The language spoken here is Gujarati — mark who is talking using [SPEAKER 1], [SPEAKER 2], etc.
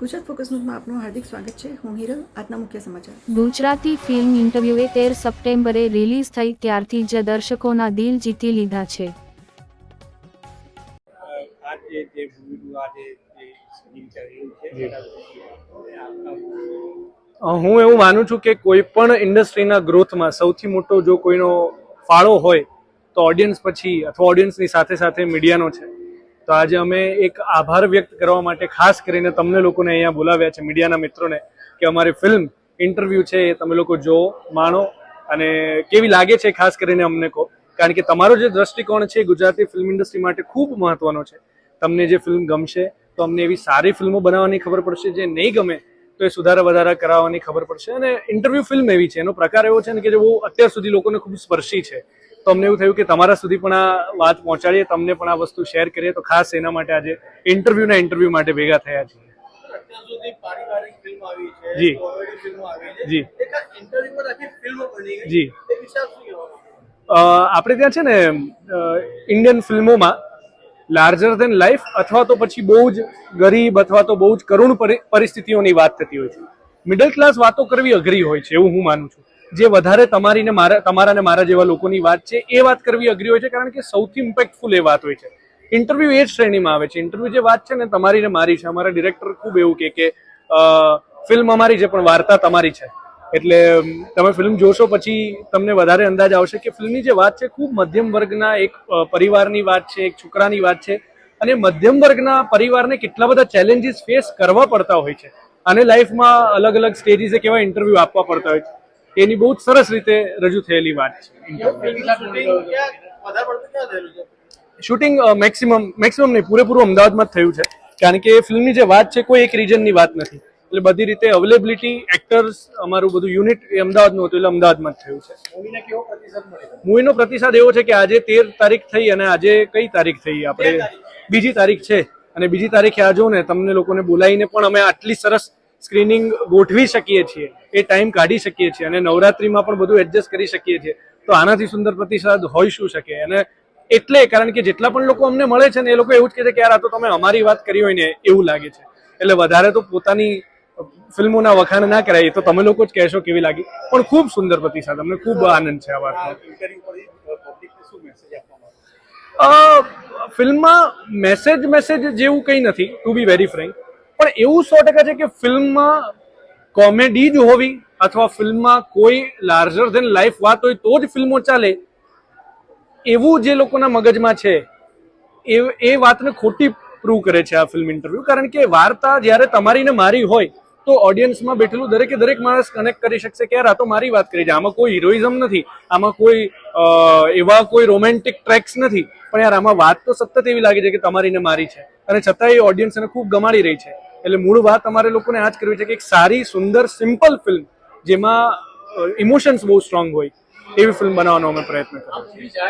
[SPEAKER 1] ગુજરાત ફોકસ ન્યૂઝમાં આપનું હાર્દિક સ્વાગત છે. હું હિરલ આજના મુખ્ય સમાચાર.
[SPEAKER 2] ગુજરાતી ફિલ્મ ઇન્ટરવ્યુએ તેર સપ્ટેમ્બરે રિલીઝ થઈ ત્યારથી જ દર્શકોના દિલ જીતી લીધા છે.
[SPEAKER 3] આજે જે મૂવીનું આજે જે સ્ક્રીન ચાલી રહ્યું છે એના વિશે આપના
[SPEAKER 4] અ, હું એવું માનું છું કે કોઈ પણ ઇન્ડસ્ટ્રીના ગ્રોથમાં સૌથી મોટો જો કોઈનો ફાળો હોય તો ઓડિયન્સ પછી અથવા ઓડિયન્સની સાથે સાથે મીડિયાનો છે. તો આજે અમે એક આભાર વ્યક્ત કરવા માટે ખાસ કરીને તમને લોકોને અહીંયા બોલાવ્યા છે, મીડિયાના મિત્રોને, કે અમારી ફિલ્મ ઇન્ટરવ્યૂ છે એ તમે લોકો જો માણો, અને કેવી લાગે છે ખાસ કરીને અમને કહો. કારણ કે તમારો જે દ્રષ્ટિકોણ છે ગુજરાતી ફિલ્મ ઇન્ડસ્ટ્રી માટે ખૂબ મહત્વનો છે. તમને જે ફિલ્મ ગમશે, તો અમને એવી સારી ફિલ્મો બનાવવાની ખબર પડશે, જે નહીં ગમે, તો એ સુધારા વધારા કરાવવાની ખબર પડશે. અને ઇન્ટરવ્યૂ ફિલ્મ એવી છે, એનો પ્રકાર એવો છે ને કે જે બહુ અત્યાર સુધી લોકોને ખૂબ સ્પર્શી છે. તો અમને એવું થયું કે તમારા સુધી પણ આ વાત પહોંચાડીએ તમને પણ આ વસ્તુ શેર કરીએ તો ખાસ એના માટે આજે ઇન્ટરવ્યૂના ઇન્ટરવ્યૂ માટે ભેગા થયા છીએ જી. જી. જી. આપણે ત્યાં છે ને ઇન્ડિયન ફિલ્મોમાં લાર્જર ધેન લાઈફ અથવા તો પછી બહુ જ ગરીબ અથવા તો બહુ જ કરુણ પરી- પરિસ્થિતિઓની વાત થતી હોય છે મિડલ ક્લાસ વાતો કરવી અઘરી હોય છે એવું હું માનું છું જે વધારે તમારી ને મારા તમારા ને મારા જેવા લોકોની વાત છે, એ વાત કરવી અઘરી હોય છે, કારણ કે સૌથી ઇમ્પેક્ટફુલ એ વાત હોય છે. ઇન્ટરવ્યુ એ જ શ્રેણીમાં આવે છે. ઇન્ટરવ્યુ જે વાત છે ને, તમારી ને મારી છે. અમારા ડિરેક્ટર ખૂબ એવું કે કે ફિલ્મ અમારી છે, પણ વાર્તા તમારી છે. એટલે તમે ફિલ્મ જોશો પછી તમને વધારે અંદાજ આવશે કે ફિલ્મની જે વાત છે, ખૂબ મધ્યમ વર્ગના એક પરિવારની વાત છે, એક છોકરાની વાત છે. અને મધ્યમ વર્ગના પરિવારને કેટલા બધા ચેલેન્જીસ ફેસ કરવા પડતા હોય છે. અને લાઈફમાં અલગ અલગ સ્ટેજીસે કેવા ઇન્ટરવ્યૂ આપવા પડતા હોય છે. એની બહુ જ સરસ રીતે રજૂ થયેલી વાત છે.
[SPEAKER 3] શૂટિંગ
[SPEAKER 4] મેક્સિમમ મેક્સિમમ નહીં, પૂરેપૂરું અમદાવાદમાં જ થયું છે. કારણ કે ફિલ્મની જે વાત છે કોઈ એક રીજનની વાત નથી. એટલે બધી રીતે અવેલેબિલિટી એક્ટર્સ અમારું બધું યુનિટ એ અમદાવાદનું હતું, એટલે અમદાવાદમાં જ થયું છે.
[SPEAKER 3] મૂવીનો પ્રતિસાદ
[SPEAKER 4] એવો છે કે આજે તેર તારીખ થઈ અને આજે કઈ તારીખ થઈ? આપણે બીજી તારીખ છે અને બીજી તારીખે આ જો ને તમને લોકોને બોલાવીને પણ અમે આટલી સરસ સ્ક્રીનિંગ ગોઠવી શકીએ છીએ એ ટાઈમ કાઢી શકીએ છીએ અને નવરાત્રીમાં પણ બધું એડજસ્ટ કરી શકીએ છીએ. તો આનાથી સુંદર પ્રતિસાદ હોઈ શું શકે? અને એટલે કારણ કે જેટલા પણ લોકો અમને મળે છે ને એ લોકો એવું જ કહે છે કે યાર આ તો તમે અમારી વાત કરી હોય ને એવું લાગે છે. એટલે વધારે તો પોતાની ફિલ્મોના વખાણ ના કરાય તો તમે લોકો જ કહેશો કેવી લાગી. પણ ખૂબ સુંદર પ્રતિસાદ અમને ખૂબ આનંદ છે આ વાતનો. ફિલ્મમાં મેસેજ મેસેજ જેવું કંઈ નથી ટુ બી વેરી ફ્રેન્ક પણ એવું સો ટકા છે કે ફિલ્મમાં કોમેડી જ હોવી અથવા ફિલ્મમાં કોઈ લાર્જર ધેન લાઈફ વાત હોય તો જ ફિલ્મો ચાલે, એવું જે લોકોના મગજમાં છે, એ એ વાતને ખોટી પ્રૂવ કરે છે આ ફિલ્મ ઇન્ટરવ્યુ કારણ કે વાર્તા જ્યારે તમારી ને મારી હોય તો ઓડિયન્સમાં બેઠેલું દરેકે દરેક માણસ કનેક્ટ કરી શકશે કે યાર, આ તો મારી વાત કરી છે. આમાં કોઈ હિરોઇઝમ નથી, આમાં કોઈ એવા કોઈ રોમેન્ટિક ટ્રેક્સ નથી. પણ યાર, આમાં વાત તો સતત એવી લાગે છે કે તમારી ને મારી છે. અને છતાં એ ઓડિયન્સને ખૂબ ગમાડી રહી છે. એટલે મૂળ વાત અમારે લોકોને આ જ કરવી છે કે એક સારી, સુંદર સિમ્પલ ફિલ્મ જેમાં ઇમોશન્સ બહુ સ્ટ્રોંગ હોય, એવી ફિલ્મ બનાવવાનો અમે પ્રયત્ન છીએ.